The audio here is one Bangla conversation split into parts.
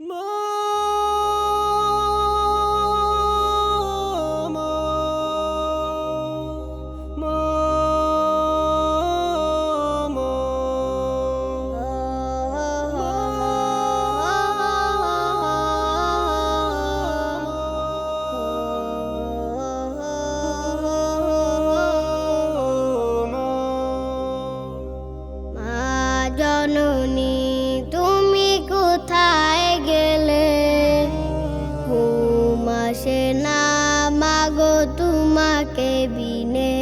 মা না, মাগো তোমাকে বিনে।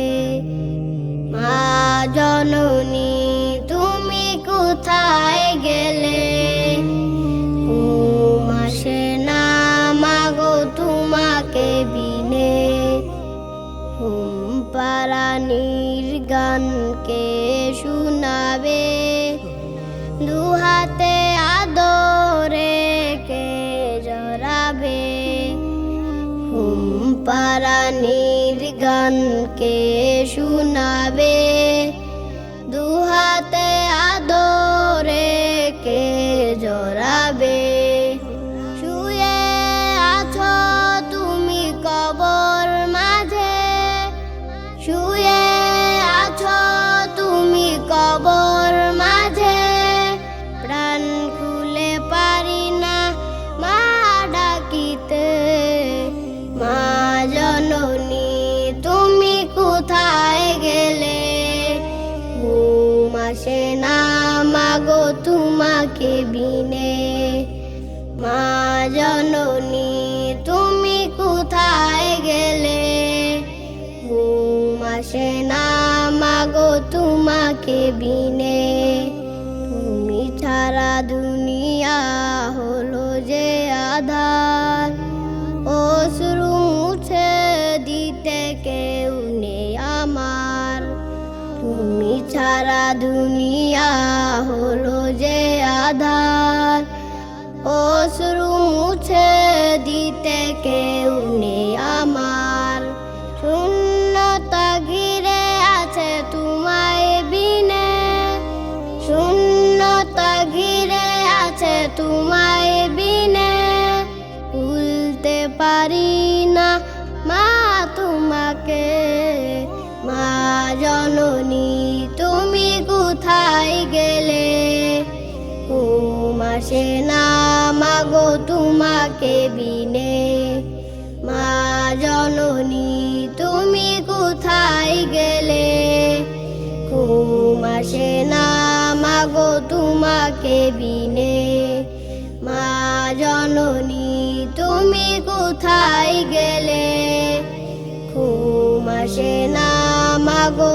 মা জননী, তুমি কোথায় গেলে? আসে না, মাগো তোমাকে বিনে। হুম পারানির গানকে শোনাবে? দুহাতে আদরে পারানির গানকে শোনাবে। দুহাতে আদরে কে জড়াবে? শুয়ে আছো তুমি কবর মাঝে। শুয়ে আসে না, মাগো তোমাকে বিনে। মা জননী, তুমি কোথায় গেলে? ঘুম আসে না, মাগো তোমাকে বিনে। তুমি ছাড়া দুনিয়া হলো যে আধার ছাড়া দুনিয়া হলো যে আধার। অশ্রু মুছে দিতে কেউ নেই আমার। শূন্যতা ঘিরে আছে তোমায় বিনে। শূন্যতা ঘিরে আছে তোমায় বিনে। ভুলতে পারি না মা তোমাকে, মা জননী। আসে না, মাগো তোমাকে বিনে। মা জননী, তুমি কোথায় গেলে? ঘুম আসে না, মাগো তোমাকে বিনে। মা জননী, তুমি কোথায় গেলে? ঘুম আসে না, মাগো